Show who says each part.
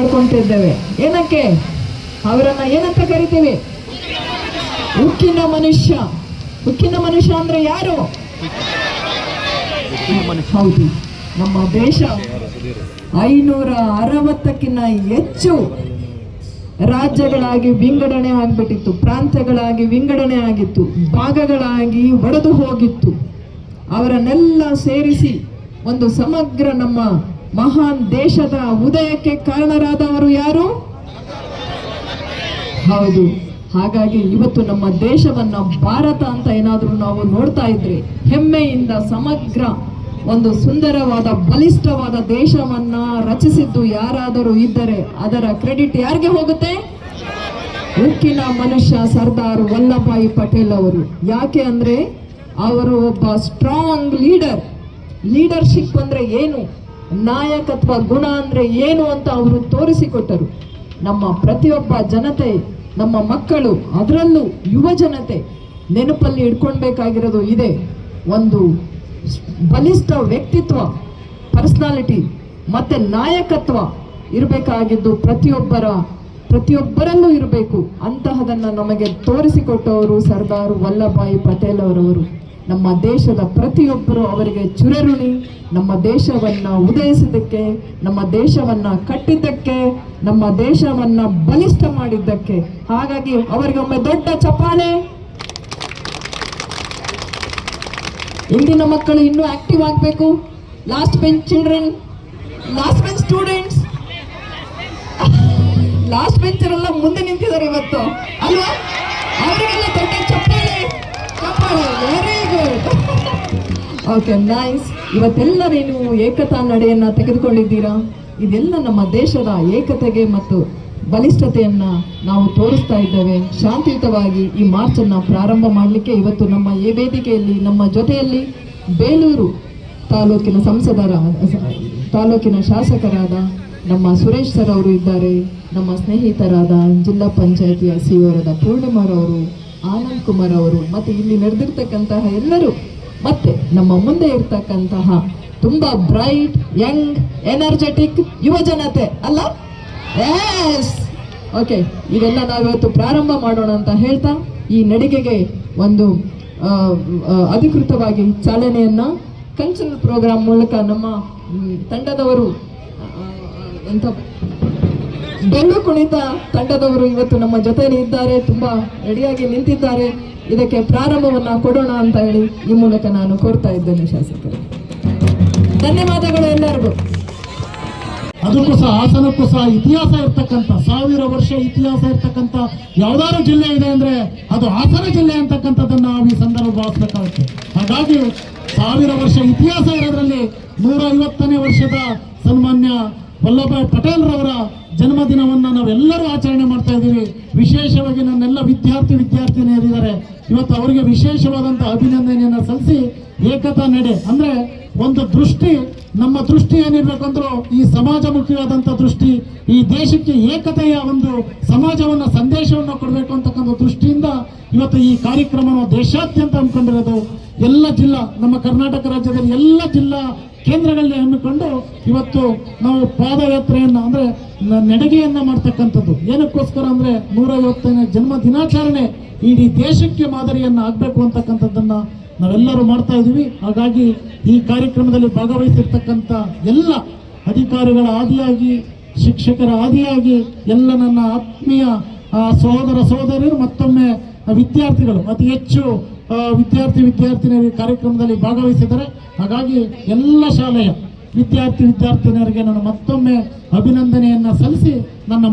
Speaker 1: ಮಾಡ್ಕೊಂತಿದ್ದೇವೆ. ಏನಕ್ಕೆ? ಅವರನ್ನ ಏನಂತ ಕರಿತೀವಿ? ಉಕ್ಕಿನ ಮನುಷ್ಯ. ಉಕ್ಕಿನ ಮನುಷ್ಯ ಅಂದ್ರೆ ಯಾರು? ಹೌದು. ನಮ್ಮ ದೇಶ ಐನೂರ ಅರವತ್ತಕ್ಕಿಂತ ಹೆಚ್ಚು ರಾಜ್ಯಗಳಾಗಿ ವಿಂಗಡಣೆ ಆಗ್ಬಿಟ್ಟಿತ್ತು. ಪ್ರಾಂತ್ಯಗಳಾಗಿ ವಿಂಗಡಣೆ ಆಗಿತ್ತು. ಭಾಗಗಳಾಗಿ ಒಡೆದು ಹೋಗಿತ್ತು. ಅವರನ್ನೆಲ್ಲ ಸೇರಿಸಿ ಒಂದು ಸಮಗ್ರ ನಮ್ಮ ಮಹಾನ್ ದೇಶದ ಉದಯಕ್ಕೆ ಕಾರಣರಾದವರು ಯಾರು? ಹೌದು. ಹಾಗಾಗಿ ಇವತ್ತು ನಮ್ಮ ದೇಶವನ್ನ ಭಾರತ ಅಂತ ಏನಾದರೂ ನಾವು ನೋಡ್ತಾ ಇದ್ರೆ ಹೆಮ್ಮೆಯಿಂದ ಸಮಗ್ರ ಒಂದು ಸುಂದರವಾದ, ಬಲಿಷ್ಠವಾದ ದೇಶವನ್ನ ರಚಿಸಿದ್ದು ಯಾರಾದರೂ ಇದ್ದರೆ ಅದರ ಕ್ರೆಡಿಟ್ ಯಾರಿಗೆ ಹೋಗುತ್ತೆ? ಉಕ್ಕಿನ ಮನುಷ್ಯ ಸರ್ದಾರ್ ವಲ್ಲಭಾಯಿ ಪಟೇಲ್ ಅವರು. ಯಾಕೆ ಅಂದ್ರೆ, ಅವರು ಒಬ್ಬ ಸ್ಟ್ರಾಂಗ್ ಲೀಡರ್ ಲೀಡರ್ಶಿಪ್ ಅಂದ್ರೆ ಏನು? ನಾಯಕತ್ವ ಗುಣ ಅಂದ್ರೆ ಏನು ಅಂತ ಅವರು ತೋರಿಸಿಕೊಟ್ಟರು. ನಮ್ಮ ಪ್ರತಿಯೊಬ್ಬ ಜನತೆ, ನಮ್ಮ ಮಕ್ಕಳು, ಅದರಲ್ಲೂ ಯುವ ಜನತೆ ನೆನಪಲ್ಲಿ ಇಟ್ಕೊಳ್ಬೇಕಾಗಿರೋದು ಇದೆ. ಒಂದು ಬಲಿಷ್ಠ ವ್ಯಕ್ತಿತ್ವ, ಪರ್ಸ್ನಾಲಿಟಿ ಮತ್ತೆ ನಾಯಕತ್ವ ಇರಬೇಕಾಗಿದ್ದು ಪ್ರತಿಯೊಬ್ಬರ, ಪ್ರತಿಯೊಬ್ಬರಲ್ಲೂ ಇರಬೇಕು. ಅಂತಹದನ್ನು ನಮಗೆ ತೋರಿಸಿಕೊಟ್ಟವರು ಸರ್ದಾರ್ ವಲ್ಲಭಾಯಿ ಪಟೇಲ್ ಅವರವರು. ನಮ್ಮ ದೇಶದ ಪ್ರತಿಯೊಬ್ಬರು ಅವರಿಗೆ ಚುರಋಣಿ ನಮ್ಮ ದೇಶವನ್ನ ಉದಯಿಸಿದ್ದಕ್ಕೆ, ನಮ್ಮ ದೇಶವನ್ನ ಕಟ್ಟಿದ್ದಕ್ಕೆ, ನಮ್ಮ ದೇಶವನ್ನ ಬಲಿಷ್ಠ ಮಾಡಿದ್ದಕ್ಕೆ. ಹಾಗಾಗಿ ಅವರಿಗೊಮ್ಮೆ ದೊಡ್ಡ ಚಪ್ಪಾಳೆ ಇಂದಿನ ಮಕ್ಕಳು ಇನ್ನೂ ಆಕ್ಟಿವ್ ಆಗಬೇಕು. Last bench children last bench students last ಬೆಂಚರೆಲ್ಲ ಮುಂದೆ ನಿಂತಿದ್ದಾರೆ ಇವತ್ತು. ಅಲ್ವಾ? ಓಕೆ ನೈಸ್ ಇವತ್ತೆಲ್ಲರೂ ನೀವು ಏಕತಾ ನಡೆಯನ್ನ ತೆಗೆದುಕೊಂಡಿದ್ದೀರಾ? ಇದೆಲ್ಲ ನಮ್ಮ ದೇಶದ ಏಕತೆಗೆ ಮತ್ತು ಬಲಿಷ್ಠತೆಯನ್ನು ನಾವು ತೋರಿಸ್ತಾ ಇದ್ದೇವೆ. ಶಾಂತಿಯುತವಾಗಿ ಈ ಮಾರ್ಚ್ ಅನ್ನ ಪ್ರಾರಂಭ ಮಾಡಲಿಕ್ಕೆ ಇವತ್ತು ನಮ್ಮ ಈ ವೇದಿಕೆಯಲ್ಲಿ, ನಮ್ಮ ಜೊತೆಯಲ್ಲಿ ಬೇಲೂರು ತಾಲೂಕಿನ ಸಂಸದರ, ತಾಲೂಕಿನ ಶಾಸಕರಾದ ನಮ್ಮ ಸುರೇಶ್ ಸರ್ ಅವರು ಇದ್ದಾರೆ. ನಮ್ಮ ಸ್ನೇಹಿತರಾದ ಜಿಲ್ಲಾ ಪಂಚಾಯತಿಯ ಸಿಒರದ ಪೂರ್ಣಿಮಾರವರು, ಆನಂದ್ ಕುಮಾರ್ ಅವರು, ಮತ್ತು ಇಲ್ಲಿ ನಡೆದಿರ್ತಕ್ಕಂತಹ ಎಲ್ಲರೂ ಮತ್ತೆ ನಮ್ಮ ಮುಂದೆ ಇರ್ತಕ್ಕಂತಹ ತುಂಬಾ ಬ್ರೈಟ್ ಯಂಗ್ ಎನರ್ಜೆಟಿಕ್ ಯುವ ಜನತೆ ಅಲ್ಲ? ಎಸ್ ಓಕೆ ಇದೆಲ್ಲ ನಾವಿವತ್ತು ಪ್ರಾರಂಭ ಮಾಡೋಣ ಅಂತ ಹೇಳ್ತಾ ಈ ನಡಿಗೆಗೆ ಒಂದು ಅಧಿಕೃತವಾಗಿ ಚಾಲನೆಯನ್ನ ಕಲ್ಚರಲ್ ಪ್ರೋಗ್ರಾಮ್ ಮೂಲಕ ನಮ್ಮ ತಂಡದವರು ಎಂತ ಡೊಳ್ಳು ಕುಣಿತ ತಂಡದವರು ಇವತ್ತು ನಮ್ಮ ಜೊತೆಯಲ್ಲಿ ಇದ್ದಾರೆ, ತುಂಬಾ ರೆಡಿಯಾಗಿ ನಿಂತಿದ್ದಾರೆ. ಇದಕ್ಕೆ ಪ್ರಾರಂಭವನ್ನ ಕೊಡೋಣ ಅಂತ ಹೇಳಿ ಈ ಮೂಲಕ ನಾನು ಕೋರ್ತಾ ಇದ್ದೇನೆ ಶಾಸಕರು. ಧನ್ಯವಾದಗಳು ಎಲ್ಲರಿಗೂ.
Speaker 2: ಅದಕ್ಕೂ ಸಹ ಹಾಸನಕ್ಕೂ ಸಹ ಇತಿಹಾಸ ಇರ್ತಕ್ಕಂಥ, ಸಾವಿರ ವರ್ಷ ಇತಿಹಾಸ ಇರ್ತಕ್ಕಂಥ ಯಾವ್ದಾದ್ರು ಜಿಲ್ಲೆ ಇದೆ ಅಂದ್ರೆ ಅದು ಹಾಸನ ಜಿಲ್ಲೆ ಅಂತಕ್ಕಂಥದ್ದನ್ನ ನಾವು ಈ ಸಂದರ್ಭ ಭಾವಿಸ್ಬೇಕಾಗುತ್ತೆ. ಹಾಗಾಗಿ ಸಾವಿರ ವರ್ಷ ಇತಿಹಾಸ ಇರೋದ್ರಲ್ಲಿ ನೂರ ಐವತ್ತನೇ ವರ್ಷದ ವಲ್ಲಭಾಯ್ ಪಟೇಲ್ ರವರ ಜನ್ಮದಿನವನ್ನ ನಾವೆಲ್ಲರೂ ಆಚರಣೆ ಮಾಡ್ತಾ ಇದ್ದೀವಿ. ವಿಶೇಷವಾಗಿ ನನ್ನೆಲ್ಲ ವಿದ್ಯಾರ್ಥಿ ವಿದ್ಯಾರ್ಥಿನಿಯರಿದ್ದಾರೆ ಇವತ್ತು ಅವರಿಗೆ ವಿಶೇಷವಾದಂಥ ಅಭಿನಂದನೆಯನ್ನ ಸಲ್ಲಿಸಿ ಏಕತಾ ನಡೆ. ಅಂದ್ರೆ ಒಂದು ದೃಷ್ಟಿ, ನಮ್ಮ ದೃಷ್ಟಿ ಏನಿರಬೇಕು ಅಂದ್ರೂ ಈ ಸಮಾಜಮುಖಿಯಾದಂಥ ದೃಷ್ಟಿ, ಈ ದೇಶಕ್ಕೆ ಏಕತೆಯ ಒಂದು ಸಮಾಜವನ್ನ, ಸಂದೇಶವನ್ನು ಕೊಡಬೇಕು ಅಂತಕ್ಕಂಥ ದೃಷ್ಟಿಯಿಂದ ಇವತ್ತು ಈ ಕಾರ್ಯಕ್ರಮವನ್ನು ದೇಶಾದ್ಯಂತ ಹಮ್ಮಿಕೊಂಡಿರೋದು. ಎಲ್ಲ ಜಿಲ್ಲಾ, ನಮ್ಮ ಕರ್ನಾಟಕ ರಾಜ್ಯದಲ್ಲಿ ಎಲ್ಲ ಜಿಲ್ಲಾ ಕೇಂದ್ರಗಳಲ್ಲಿ ಹಮ್ಮಿಕೊಂಡು ಇವತ್ತು ನಾವು ಪಾದಯಾತ್ರೆಯನ್ನು ಅಂದ್ರೆ ನಡಿಗೆಯನ್ನ ಮಾಡ್ತಕ್ಕಂಥದ್ದು. ಏನಕ್ಕೋಸ್ಕರ ಅಂದ್ರೆ ನೂರೈವತ್ತನೇ ಜನ್ಮ ದಿನಾಚರಣೆ ಇಡೀ ದೇಶಕ್ಕೆ ಮಾದರಿಯನ್ನು ಆಗಬೇಕು ಅಂತಕ್ಕಂಥದ್ದನ್ನ ನಾವೆಲ್ಲರೂ ಮಾಡ್ತಾ ಇದ್ದೀವಿ. ಹಾಗಾಗಿ ಈ ಕಾರ್ಯಕ್ರಮದಲ್ಲಿ ಭಾಗವಹಿಸಿರ್ತಕ್ಕಂಥ ಎಲ್ಲ ಅಧಿಕಾರಿಗಳ ಆದಿಯಾಗಿ, ಶಿಕ್ಷಕರ ಆದಿಯಾಗಿ ಎಲ್ಲ ನನ್ನ ಆತ್ಮೀಯ ಸಹೋದರ ಸಹೋದರಿಯರು, ಮತ್ತೊಮ್ಮೆ ವಿದ್ಯಾರ್ಥಿಗಳು ಅತಿ ಹೆಚ್ಚು ವಿದ್ಯಾರ್ಥಿ ವಿದ್ಯಾರ್ಥಿನಿಯರು ಈ ಕಾರ್ಯಕ್ರಮದಲ್ಲಿ ಭಾಗವಹಿಸಿದ್ದಾರೆ. ಹಾಗಾಗಿ ಎಲ್ಲ ಶಾಲೆಯ ವಿದ್ಯಾರ್ಥಿ ವಿದ್ಯಾರ್ಥಿನಿಯರಿಗೆ ನಾನು ಮತ್ತೊಮ್ಮೆ ಅಭಿನಂದನೆಯನ್ನ ಸಲ್ಲಿಸಿ ನನ್ನ